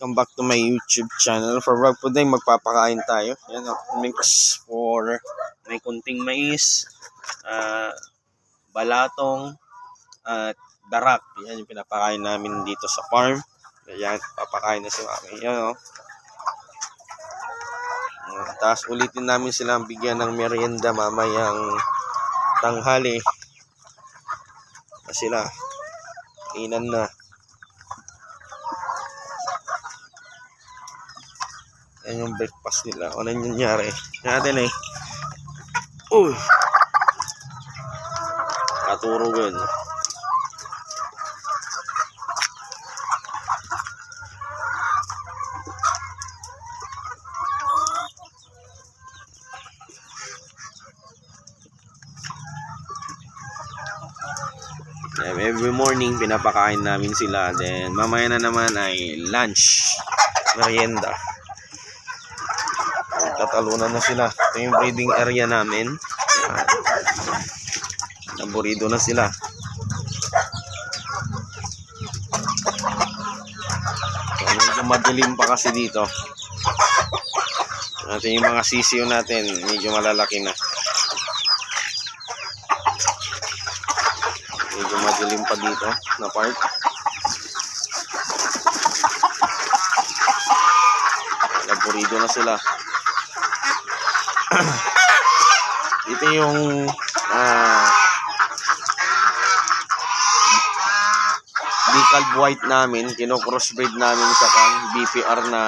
Welcome back to my YouTube channel. For vlog po din, magpapakain tayo. Yan o, mix for may kunting mais, ah, balatong, at darak. Yan yung pinapakain namin dito sa farm. Yan, papakain na si Mami. Yan o. Tapos ulitin namin silang bigyan ng merienda mamayang tanghali. Na sila. Inan na. Yan yung breakfast nila. Ano yung nangyari? Natin eh. Uy! Katurugan. Yeah, every morning pinapakain namin sila. Then mamaya na naman ay lunch. Merienda. Tatalunan na sila. Ito yung breeding area namin. Yan. Naburido na sila. So, medyo madilim pa kasi dito. Natin yung mga sisiyo natin, medyo malalaki na. Medyo madilim pa dito na part. Naburido na sila. Ito yung ah decal white namin, kino-crossbreed namin sa kan BPR na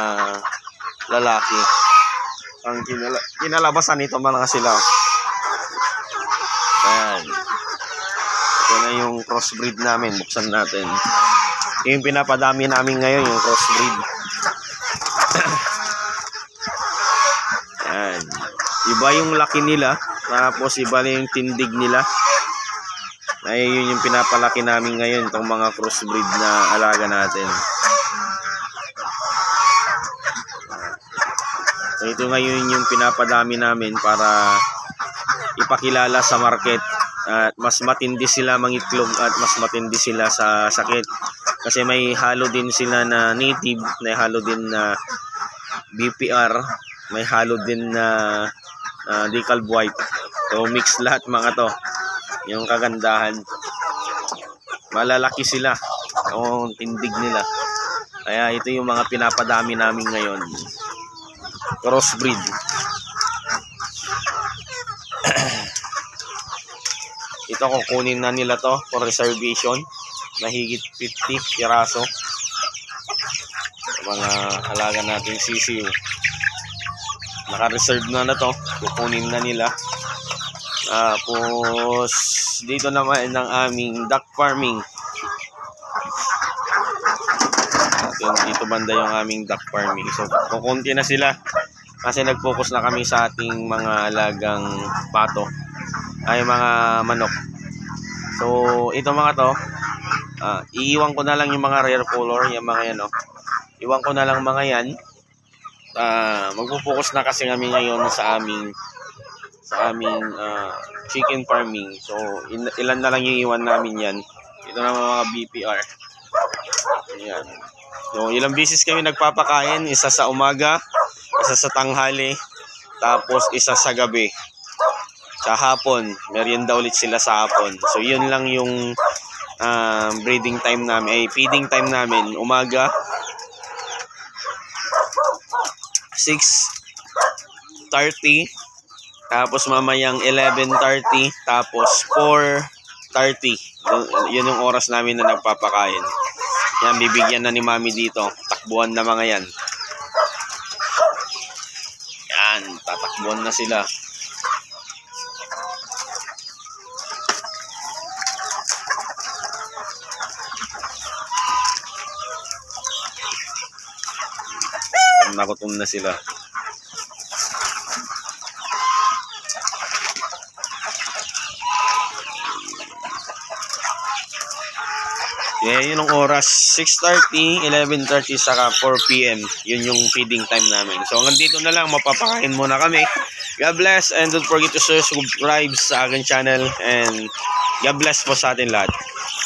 lalaki. Ang kinala kinalabasan nito mga sila. Ayan. Ito na yung crossbreed namin, buksan natin. Yung pinapadami namin ngayon, yung crossbreed. Ayan. Iba yung laki nila, tapos iba na yung tindig nila. Ay, yun yung pinapalaki namin ngayon, itong mga crossbreed na alaga natin. So, ito ngayon yung pinapadami namin para ipakilala sa market at mas matindi sila mangitlog at mas matindi sila sa sakit. Kasi may halo din sila na native, may halo din na BPR, may halo din na uh, decal white. So mix lahat mga to. Yung kagandahan. Malalaki sila. Yung tindig nila. Kaya ito yung mga pinapadami namin ngayon. Crossbreed. ito kukunin na nila to for reservation. Mahigit 50 piraso. Mga alaga natin sisiyo naka-reserve na na to. Kukunin na nila. Tapos dito naman ng aming duck farming. Dito banda yung aming duck farming. So kukunti na sila. Kasi nag-focus na kami sa ating mga alagang pato ay mga manok. So ito mga to. Ah, iiwan ko na lang yung mga rare color yung mga yan oh. iwan ko na lang mga yan uh, magpo-focus na kasi kami ngayon sa aming sa aming ah, chicken farming. So il- ilan na lang yung iwan namin 'yan. Ito na mga BPR. Ayan. So ilang beses kami nagpapakain, isa sa umaga, isa sa tanghali, tapos isa sa gabi. Sa hapon, merienda ulit sila sa hapon. So yun lang yung ah, breeding time namin, ay feeding time namin, umaga, 6.30 tapos mamayang 11.30 tapos 4.30 yun yung oras namin na nagpapakain. Yan bibigyan na ni mami dito. Takbuhan na mga yan. Yan tatakbuhan na sila nakutom na sila Yeah, yun ang oras. 6.30, 11.30, saka 4 p.m. Yun yung feeding time namin. So, hanggang dito na lang. Mapapakain muna kami. God bless and don't forget to subscribe sa akin channel. And God bless po sa atin lahat.